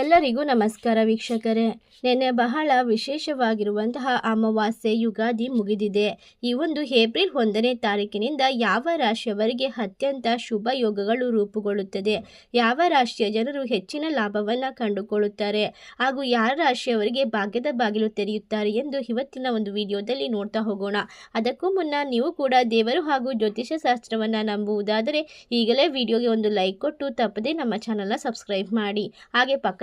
ಎಲ್ಲರಿಗೂ ನಮಸ್ಕಾರ ವೀಕ್ಷಕರೇ. ನಿನ್ನೆ ಬಹಳ ವಿಶೇಷವಾಗಿರುವಂತಹ ಅಮಾವಾಸ್ಯೆ ಯುಗಾದಿ ಮುಗಿದಿದೆ. ಈ ಒಂದು ಏಪ್ರಿಲ್ ಒಂದನೇ ತಾರೀಕಿನಿಂದ ಯಾವ ರಾಶಿಯವರಿಗೆ ಅತ್ಯಂತ ಶುಭ ಯೋಗಗಳು ರೂಪುಗೊಳ್ಳುತ್ತದೆ, ಯಾವ ರಾಶಿಯ ಜನರು ಹೆಚ್ಚಿನ ಲಾಭವನ್ನು ಕಂಡುಕೊಳ್ಳುತ್ತಾರೆ, ಹಾಗೂ ಯಾರ ರಾಶಿಯವರಿಗೆ ಭಾಗ್ಯದ ಬಾಗಿಲು ತೆರೆಯುತ್ತಾರೆ ಎಂದು ಇವತ್ತಿನ ಒಂದು ವಿಡಿಯೋದಲ್ಲಿ ನೋಡ್ತಾ ಹೋಗೋಣ. ಅದಕ್ಕೂ ಮುನ್ನ ನೀವು ಕೂಡ ದೇವರು ಹಾಗೂ ಜ್ಯೋತಿಷ ಶಾಸ್ತ್ರವನ್ನು ನಂಬುವುದಾದರೆ ಈಗಲೇ ವಿಡಿಯೋಗೆ ಒಂದು ಲೈಕ್ ಕೊಟ್ಟು ತಪ್ಪದೇ ನಮ್ಮ ಚಾನಲ್ನ ಸಬ್ಸ್ಕ್ರೈಬ್ ಮಾಡಿ. ಹಾಗೆ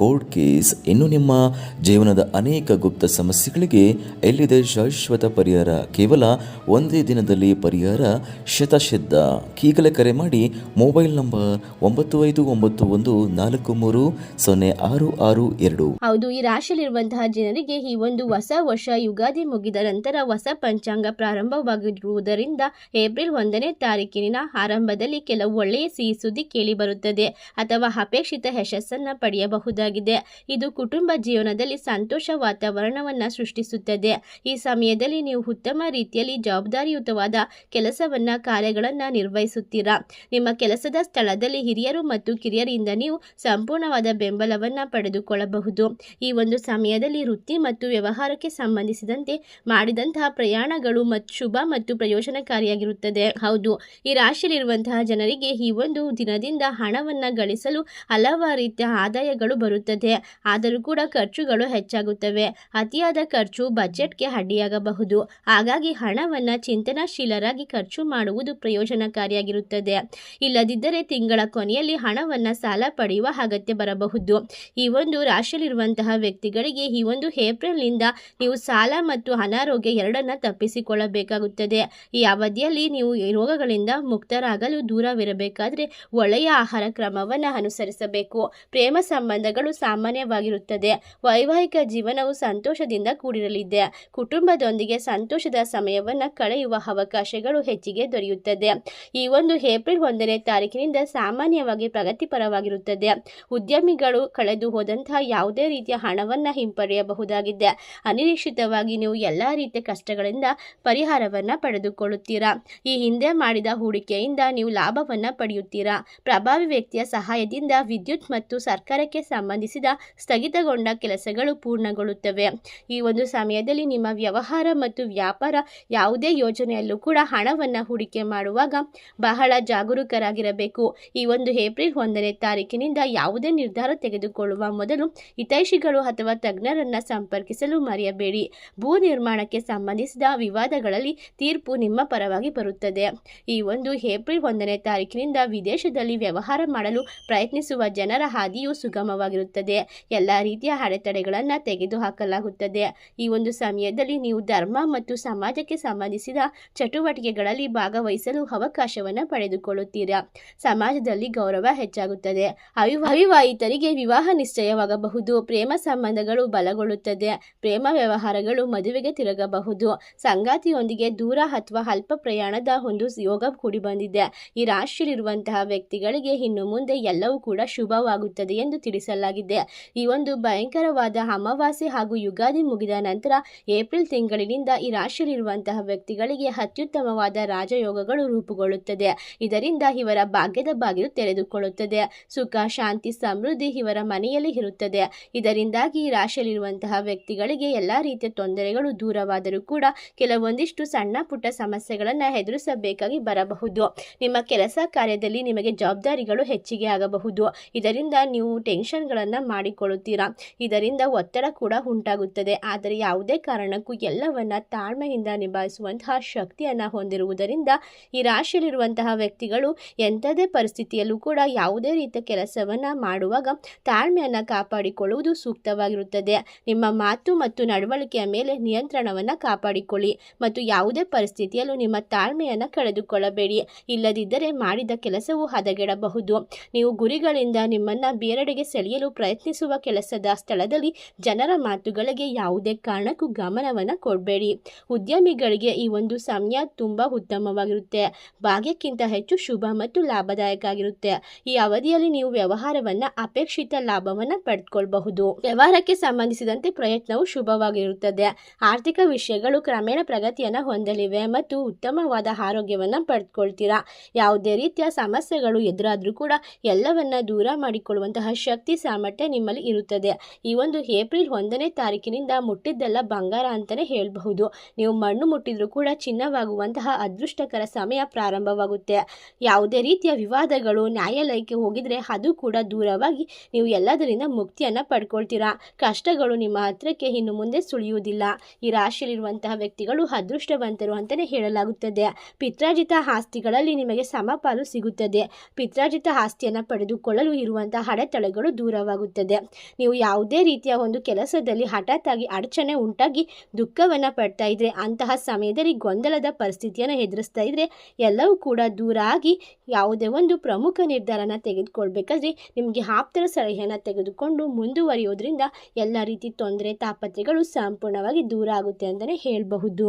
ಕೋರ್ಟ್ ಕೇಸ್, ಇನ್ನು ನಿಮ್ಮ ಜೀವನದ ಅನೇಕ ಗುಪ್ತ ಸಮಸ್ಯೆಗಳಿಗೆ ಎಲ್ಲಿದೆ ಶಾಶ್ವತ ಪರಿಹಾರ? ಕೇವಲ ಒಂದೇ ದಿನದಲ್ಲಿ ಪರಿಹಾರ? ಶತಸಿದ್ಧ ಈಗಲೇ ಕರೆ ಮಾಡಿ ಮೊಬೈಲ್ ನಂಬರ್ ಒಂಬತ್ತು ಐದು ಒಂಬತ್ತು ಒಂದು ನಾಲ್ಕು ಮೂರು ಸೊನ್ನೆ ಆರು ಆರು ಎರಡು. ಹೌದು, ಈ ರಾಶಿಯಲ್ಲಿರುವಂತಹ ಜನರಿಗೆ ಈ ಒಂದು ಹೊಸ ವರ್ಷ ಯುಗಾದಿ ಮುಗಿದ ನಂತರ ಹೊಸ ಪಂಚಾಂಗ ಪ್ರಾರಂಭವಾಗಿರುವುದರಿಂದ ಏಪ್ರಿಲ್ ಒಂದನೇ ತಾರೀಕಿನ ಆರಂಭದಲ್ಲಿ ಕೆಲವು ಒಳ್ಳೆಯ ಸಿಹಿ ಸುದ್ದಿ ಕೇಳಿಬರುತ್ತದೆ ಅಥವಾ ಅಪೇಕ್ಷಿತ ಯಶಸ್ಸನ್ನ ಪಡೆಯಬಹುದಾಗಿದೆ ಇದು ಕುಟುಂಬ ಜೀವನದಲ್ಲಿ ಸಂತೋಷ ವಾತಾವರಣವನ್ನು ಸೃಷ್ಟಿಸುತ್ತದೆ. ಈ ಸಮಯದಲ್ಲಿ ನೀವು ಉತ್ತಮ ರೀತಿಯಲ್ಲಿ ಜವಾಬ್ದಾರಿಯುತವಾದ ಕೆಲಸವನ್ನ, ಕಾರ್ಯಗಳನ್ನು ನಿರ್ವಹಿಸುತ್ತೀರಾ? ನಿಮ್ಮ ಕೆಲಸದ ಸ್ಥಳದಲ್ಲಿ ಹಿರಿಯರು ಮತ್ತು ಕಿರಿಯರಿಂದ ನೀವು ಸಂಪೂರ್ಣವಾದ ಬೆಂಬಲವನ್ನು ಪಡೆದುಕೊಳ್ಳಬಹುದು. ಈ ಒಂದು ಸಮಯದಲ್ಲಿ ವೃತ್ತಿ ಮತ್ತು ವ್ಯವಹಾರಕ್ಕೆ ಸಂಬಂಧಿಸಿದಂತೆ ಮಾಡಿದಂತಹ ಪ್ರಯಾಣಗಳು ಮತ್ತು ಶುಭ ಮತ್ತು ಪ್ರಯೋಜನಕಾರಿಯಾಗಿರುತ್ತದೆ. ಹೌದು, ಈ ರಾಶಿಯಲ್ಲಿರುವಂತಹ ಜನರಿಗೆ ಈ ಒಂದು ದಿನದಿಂದ ಹಣವನ್ನು ಗಳಿಸಲು ಹಲವಾರು ರೀತಿಯ ಆದಾಯಗಳು ಬರುತ್ತದೆ. ಆದರೂ ಕೂಡ ಖರ್ಚುಗಳು ಹೆಚ್ಚಾಗುತ್ತವೆ. ಅತಿಯಾದ ಖರ್ಚು ಬಜೆಟ್ಗೆ ಅಡ್ಡಿಯಾಗಬಹುದು. ಹಾಗಾಗಿ ಹಣವನ್ನು ಚಿಂತನಾಶೀಲರಾಗಿ ಖರ್ಚು ಮಾಡುವುದು ಪ್ರಯೋಜನಕಾರಿಯಾಗಿರುತ್ತದೆ. ಇಲ್ಲದಿದ್ದರೆ ತಿಂಗಳ ಕೊನೆಯಲ್ಲಿ ಹಣವನ್ನು ಸಾಲ ಪಡೆಯುವ ಅಗತ್ಯ ಬರಬಹುದು. ಈ ಒಂದು ರಾಶಿಯಲ್ಲಿರುವಂತಹ ವ್ಯಕ್ತಿಗಳಿಗೆ ಈ ಒಂದು ಏಪ್ರಿಲ್ನಿಂದ ನೀವು ಸಾಲ ಮತ್ತು ಅನಾರೋಗ್ಯ ಎರಡನ್ನ ತಪ್ಪಿಸಿಕೊಳ್ಳಬೇಕಾಗುತ್ತದೆ. ಈ ಅವಧಿಯಲ್ಲಿ ನೀವು ರೋಗಗಳಿಂದ ಮುಕ್ತರಾಗಲು ದೂರವಿರಬೇಕಾದರೆ ಒಳ್ಳೆಯ ಆಹಾರ ಕ್ರಮವನ್ನು ಅನುಸರಿಸಬೇಕು. ಪ್ರೇಮ ಸಂಬಂಧಗಳು ಸಾಮಾನ್ಯವಾಗಿರುತ್ತದೆ. ವೈವಾಹಿಕ ಜೀವನವು ಸಂತೋಷದಿಂದ ಕೂಡಿರಲಿದೆ. ಕುಟುಂಬದೊಂದಿಗೆ ಸಂತೋಷದ ಸಮಯವನ್ನು ಕಳೆಯುವ ಅವಕಾಶಗಳು ಹೆಚ್ಚಿಗೆ ದೊರೆಯುತ್ತದೆ. ಈ ಒಂದು ಏಪ್ರಿಲ್ ಒಂದನೇ ತಾರೀಕಿನಿಂದ ಸಾಮಾನ್ಯವಾಗಿ ಪ್ರಗತಿಪರವಾಗಿರುತ್ತದೆ. ಉದ್ಯಮಿಗಳು ಕಳೆದು ಹೋದಂತಹ ಯಾವುದೇ ರೀತಿಯ ಹಣವನ್ನು ಹಿಂಪಡೆಯಬಹುದಾಗಿದೆ. ಅನಿರೀಕ್ಷಿತವಾಗಿ ನೀವು ಎಲ್ಲ ರೀತಿಯ ಕಷ್ಟಗಳಿಂದ ಪರಿಹಾರವನ್ನು ಪಡೆದುಕೊಳ್ಳುತ್ತೀರಾ? ಈ ಹಿಂದೆ ಮಾಡಿದ ಹೂಡಿಕೆಯಿಂದ ನೀವು ಲಾಭವನ್ನು ಪಡೆಯುತ್ತೀರಾ? ಪ್ರಭಾವಿ ವ್ಯಕ್ತಿಯ ಸಹಾಯದಿಂದ ವಿದ್ಯುತ್ ಮತ್ತು ಸರ್ಕಾರಕ್ಕೆ ಸಂಬಂಧಿಸಿದ ಸ್ಥಗಿತಗೊಂಡ ಕೆಲಸಗಳು ಪೂರ್ಣಗೊಳ್ಳುತ್ತವೆ. ಈ ಒಂದು ಸಮಯದಲ್ಲಿ ನಿಮ್ಮ ವ್ಯವಹಾರ ಮತ್ತು ವ್ಯಾಪಾರ ಯಾವುದೇ ಯೋಜನೆಯಲ್ಲೂ ಕೂಡ ಹಣವನ್ನು ಹೂಡಿಕೆ ಮಾಡುವಾಗ ಬಹಳ ಜಾಗರೂಕರಾಗಿರಬೇಕು. ಈ ಒಂದು ಏಪ್ರಿಲ್ ಒಂದನೇ ತಾರೀಕಿನಿಂದ ಯಾವುದೇ ನಿರ್ಧಾರ ತೆಗೆದುಕೊಳ್ಳುವ ಮೊದಲು ಹಿತೈಷಿಗಳು ಅಥವಾ ತಜ್ಞರನ್ನು ಸಂಪರ್ಕಿಸಲು ಮರೆಯಬೇಡಿ. ಭೂ ನಿರ್ಮಾಣಕ್ಕೆ ಸಂಬಂಧಿಸಿದ ವಿವಾದಗಳಲ್ಲಿ ತೀರ್ಪು ನಿಮ್ಮ ಪರವಾಗಿ ಬರುತ್ತದೆ. ಈ ಒಂದು ಏಪ್ರಿಲ್ ಒಂದನೇ ತಾರೀಕಿನಿಂದ ವಿದೇಶದಲ್ಲಿ ವ್ಯವಹಾರ ಮಾಡಲು ಪ್ರಯತ್ನಿಸುವ ಜನರ ಹಾದಿಯು ಸುಗಮವಾಗಿರುತ್ತದೆ. ಎಲ್ಲ ರೀತಿಯ ಅಡೆತಡೆಗಳನ್ನು ತೆಗೆದುಹಾಕಲಾಗುತ್ತದೆ. ಈ ಒಂದು ಸಮಯದಲ್ಲಿ ನೀವು ಧರ್ಮ ಮತ್ತು ಸಮಾಜಕ್ಕೆ ಸಂಬಂಧಿಸಿದ ಚಟುವಟಿಕೆಗಳಲ್ಲಿ ಭಾಗವಹಿಸಲು ಅವಕಾಶವನ್ನು ಪಡೆದುಕೊಳ್ಳುತ್ತೀರಾ? ಸಮಾಜದಲ್ಲಿ ಗೌರವ ಹೆಚ್ಚಾಗುತ್ತದೆ. ಅವಿವ ಅವಿವಾಹಿತರಿಗೆ ವಿವಾಹ ನಿಶ್ಚಯವಾಗಬಹುದು. ಪ್ರೇಮ ಸಂಬಂಧಗಳು ಬಲಗೊಳ್ಳುತ್ತದೆ. ಪ್ರೇಮ ವ್ಯವಹಾರಗಳು ಮದುವೆಗೆ ತಿರುಗಬಹುದು. ಸಂಗಾತಿಯೊಂದಿಗೆ ದೂರ ಅಥವಾ ಅಲ್ಪ ಪ್ರಯಾಣದ ಒಂದು ಯೋಗ ಕೂಡಿ ಬಂದಿದೆ. ಈ ರಾಶಿಯಲ್ಲಿರುವಂತಹ ವ್ಯಕ್ತಿಗಳಿಗೆ ಇನ್ನು ಮುಂದೆ ಎಲ್ಲವೂ ಕೂಡ ಶುಭವಾಗುತ್ತದೆ ಎಂದು ತಿಳಿಸಲಾಗಿದೆ. ಈ ಒಂದು ಭಯಂಕರವಾದ ಅಮಾವಾಸ್ಯೆ ಹಾಗೂ ಯುಗಾದಿ ಮುಗಿದ ನಂತರ ಏಪ್ರಿಲ್ ತಿಂಗಳಿನಿಂದ ಈ ರಾಶಿಯಲ್ಲಿರುವಂತಹ ವ್ಯಕ್ತಿಗಳಿಗೆ ಅತ್ಯುತ್ತಮವಾದ ರಾಜಯೋಗಗಳು ರೂಪುಗೊಳ್ಳುತ್ತದೆ. ಇದರಿಂದ ಇವರ ಭಾಗ್ಯದ ಬಾಗಿಲು ತೆರೆದುಕೊಳ್ಳುತ್ತದೆ. ಸುಖ, ಶಾಂತಿ, ಸಮೃದ್ಧಿ ಇವರ ಮನೆಯಲ್ಲಿ ಇರುತ್ತದೆ. ಇದರಿಂದಾಗಿ ಈ ರಾಶಿಯಲ್ಲಿರುವಂತಹ ವ್ಯಕ್ತಿಗಳಿಗೆ ಎಲ್ಲ ರೀತಿಯ ತೊಂದರೆಗಳು ದೂರವಾದರೂ ಕೂಡ ಕೆಲವೊಂದಿಷ್ಟು ಸಣ್ಣ ಪುಟ್ಟ ಸಮಸ್ಯೆಗಳನ್ನು ಎದುರಿಸಬೇಕಾಗಿ ಬರಬಹುದು. ನಿಮ್ಮ ಕೆಲಸ ಕಾರ್ಯದಲ್ಲಿ ನಿಮಗೆ ಜವಾಬ್ದಾರಿಗಳು ಹೆಚ್ಚಿಗೆ ಆಗಬಹುದು. ಇದರಿಂದ ನೀವು ಟೆನ್ಷನ್ಗಳನ್ನು ಮಾಡಿಕೊಳ್ಳುತ್ತೀರಾ? ಇದರಿಂದ ಒತ್ತಡ ಕೂಡ ಉಂಟಾಗುತ್ತದೆ. ಆದರೆ ಯಾವುದೇ ಕಾರಣಕ್ಕೂ ಎಲ್ಲವನ್ನ ತಾಳ್ಮೆಯಿಂದ ನಿಭಾಯಿಸುವಂತಹ ಶಕ್ತಿಯನ್ನು ಹೊಂದಿರುವುದರಿಂದ ಈ ರಾಶಿಯಲ್ಲಿರುವಂತಹ ವ್ಯಕ್ತಿಗಳು ಎಂಥದೇ ಪರಿಸ್ಥಿತಿಯಲ್ಲೂ ಕೂಡ ಯಾವುದೇ ರೀತಿಯ ಕೆಲಸವನ್ನು ಮಾಡುವಾಗ ತಾಳ್ಮೆಯನ್ನು ಕಾಪಾಡಿಕೊಳ್ಳುವುದು ಸೂಕ್ತವಾಗಿರುತ್ತದೆ. ನಿಮ್ಮ ಮಾತು ಮತ್ತು ನಡವಳಿಕೆಯ ಮೇಲೆ ನಿಯಂತ್ರಣವನ್ನು ಕಾಪಾಡಿಕೊಳ್ಳಿ. ಮತ್ತು ಯಾವುದೇ ಪರಿಸ್ಥಿತಿಯಲ್ಲೂ ನಿಮ್ಮ ತಾಳ್ಮೆಯನ್ನು ಕಳೆದುಕೊಳ್ಳಬೇಡಿ. ಇಲ್ಲದಿದ್ದರೆ ಮಾಡಿದ ಕೆಲಸವು ಹದಗೆಡಬಹುದು. ನೀವು ಗುರಿಗಳಿಂದ ನಿಮ್ಮನ್ನು ಬೇರೆಡೆಗೆ ಸೆಳೆಯಲು ಪ್ರಯತ್ನಿಸುವ ಕೆಲಸದ ಸ್ಥಳದಲ್ಲಿ ಜನರ ಮಾತುಗಳಿಗೆ ಯಾವುದೇ ಕಾರಣಕ್ಕೂ ಗಮನವನ್ನು ಕೊಡಬೇಡಿ. ಉದ್ಯಮಿಗಳಿಗೆ ಈ ಒಂದು ಸಮಯ ತುಂಬ ಉತ್ತಮವಾಗಿರುತ್ತೆ. ಭಾಗ್ಯಕ್ಕಿಂತ ಹೆಚ್ಚು ಶುಭ ಮತ್ತು ಲಾಭದಾಯಕ ಆಗಿರುತ್ತೆ. ಈ ಅವಧಿಯಲ್ಲಿ ನೀವು ವ್ಯವಹಾರವನ್ನ ಅಪೇಕ್ಷಿತ ಲಾಭವನ್ನ ಪಡೆದುಕೊಳ್ಳಬಹುದು ವ್ಯವಹಾರಕ್ಕೆ ಸಂಬಂಧಿಸಿದಂತೆ ಪ್ರಯತ್ನವು ಶುಭವಾಗಿರುತ್ತದೆ. ಆರ್ಥಿಕ ವಿಷಯಗಳು ಕ್ರಮೇಣ ಪ್ರಗತಿಯನ್ನ ಹೊಂದಲಿವೆ ಮತ್ತು ಉತ್ತಮವಾದ ಆರೋಗ್ಯವನ್ನ ಪಡೆದುಕೊಳ್ತೀರಾ ಯಾವುದೇ ರೀತಿಯ ಸಮಸ್ಯೆಗಳು ಎದುರಾದರೂ ಕೂಡ ಎಲ್ಲವನ್ನ ದೂರ ಮಾಡಿಕೊಳ್ಳುವಂತಹ ಶಕ್ತಿ ಸಾಮರ್ಥ್ಯ ನಿಮ್ಮಲ್ಲಿ ಇರುತ್ತದೆ. ಈ ಒಂದು ಏಪ್ರಿಲ್ ಒಂದನೇ ತಾರೀಕಿನಿಂದ ಮುಟ್ಟಿದ್ದೆಲ್ಲ ಬಂಗಾರ ಅಂತಾನೆ ಹೇಳಬಹುದು. ನೀವು ಮಣ್ಣು ಮುಟ್ಟಿದ್ರೂ ಕೂಡ ಚಿನ್ನವಾಗುವಂತಹ ಅದೃಷ್ಟಕರ ಸಮಯ ಪ್ರಾರಂಭವಾಗುತ್ತೆ. ಯಾವುದೇ ರೀತಿಯ ವಿವಾದಗಳು, ನ್ಯಾಯಾಲಯಕ್ಕೆ ಹೋಗಿದ್ರೆ ಅದು ಕೂಡ ದೂರವಾಗಿ ನೀವು ಎಲ್ಲದರಿಂದ ಮುಕ್ತಿಯನ್ನು ಪಡ್ಕೊಳ್ತೀರಾ? ಕಷ್ಟಗಳು ನಿಮ್ಮ ಹತ್ರಕ್ಕೆ ಇನ್ನು ಮುಂದೆ ಸುಳಿಯುವುದಿಲ್ಲ. ಈ ರಾಶಿಯಲ್ಲಿರುವಂತಹ ವ್ಯಕ್ತಿಗಳು ಅದೃಷ್ಟವಂತರು ಅಂತಲೇ ಹೇಳಲಾಗುತ್ತದೆ. ಪಿತ್ರಾಜಿತ ಆಸ್ತಿಗಳಲ್ಲಿ ನಿಮಗೆ ಸಮಪಾಲು ಸಿಗುತ್ತದೆ. ಪಿತ್ರಾಜಿತ ಆಸ್ತಿಯನ್ನು ಪಡೆದುಕೊಳ್ಳಲು ಇರುವಂತಹ ಅಡೆತಡೆಗಳು ದೂರವಾಗುತ್ತದೆ ನೀವು ಯಾವುದೇ ರೀತಿಯ ಒಂದು ಕೆಲಸದಲ್ಲಿ ಹಠಾತ್ ಆಗಿ ಅಡಚಣೆ ಉಂಟಾಗಿ ದುಃಖವನ್ನು ಪಡ್ತಾ ಇದ್ರೆ ಅಂತಹ ಸಮಯದಲ್ಲಿ ಗೊಂದಲದ ಪರಿಸ್ಥಿತಿಯನ್ನು ಎದುರಿಸ್ತಾ ಇದ್ರೆ ಎಲ್ಲವೂ ಕೂಡ ದೂರ ಆಗಿ ಯಾವುದೇ ಒಂದು ಪ್ರಮುಖ ನಿರ್ಧಾರನ ತೆಗೆದುಕೊಳ್ಬೇಕಾದ್ರೆ ನಿಮಗೆ ಆಪ್ತರ ಸಲಹೆಯನ್ನು ತೆಗೆದುಕೊಂಡು ಮುಂದುವರಿಯೋದ್ರಿಂದ ಎಲ್ಲ ರೀತಿ ತೊಂದರೆ ತಾಪತ್ರೆಗಳು ಸಂಪೂರ್ಣವಾಗಿ ದೂರ ಆಗುತ್ತೆ ಅಂತಲೇ ಹೇಳಬಹುದು.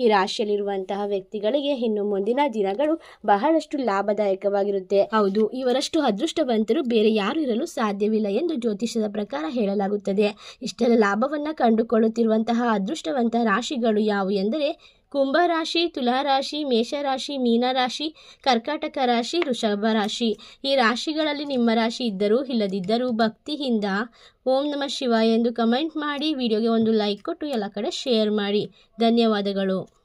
ಈ ರಾಶಿಯಲ್ಲಿರುವಂತಹ ವ್ಯಕ್ತಿಗಳಿಗೆ ಇನ್ನು ಮುಂದಿನ ದಿನಗಳು ಬಹಳಷ್ಟು ಲಾಭದಾಯಕವಾಗಿರುತ್ತೆ. ಹೌದು. ಇವರಷ್ಟು ಅದೃಷ್ಟವಂತರು ಬೇರೆ ಯಾರು ಇರಲು ಸಾಧ್ಯವಿಲ್ಲ ಎಂದು ಜ್ಯೋತಿಷದ ಪ್ರಕಾರ ಹೇಳಲಾಗುತ್ತದೆ. ಇಷ್ಟೆಲ್ಲ ಲಾಭವನ್ನು ಕಂಡುಕೊಳ್ಳುತ್ತಿರುವಂತಹ ಅದೃಷ್ಟವಂತ ರಾಶಿಗಳು ಯಾವುವು ಎಂದರೆ ಕುಂಭರಾಶಿ ತುಲಾರಾಶಿ ಮೇಷರಾಶಿ ಮೀನರಾಶಿ ಕರ್ಕಾಟಕ ರಾಶಿ, ವೃಷಭ ರಾಶಿ. ಈ ರಾಶಿಗಳಲ್ಲಿ ನಿಮ್ಮ ರಾಶಿ ಇದ್ದರೂ ಇಲ್ಲದಿದ್ದರೂ ಭಕ್ತಿಯಿಂದ ಓಂ ನಮ ಶಿವ ಎಂದು ಕಮೆಂಟ್ ಮಾಡಿ, ವಿಡಿಯೋಗೆ ಒಂದು ಲೈಕ್ ಕೊಟ್ಟು ಎಲ್ಲ ಕಡೆ ಶೇರ್ ಮಾಡಿ. ಧನ್ಯವಾದಗಳು.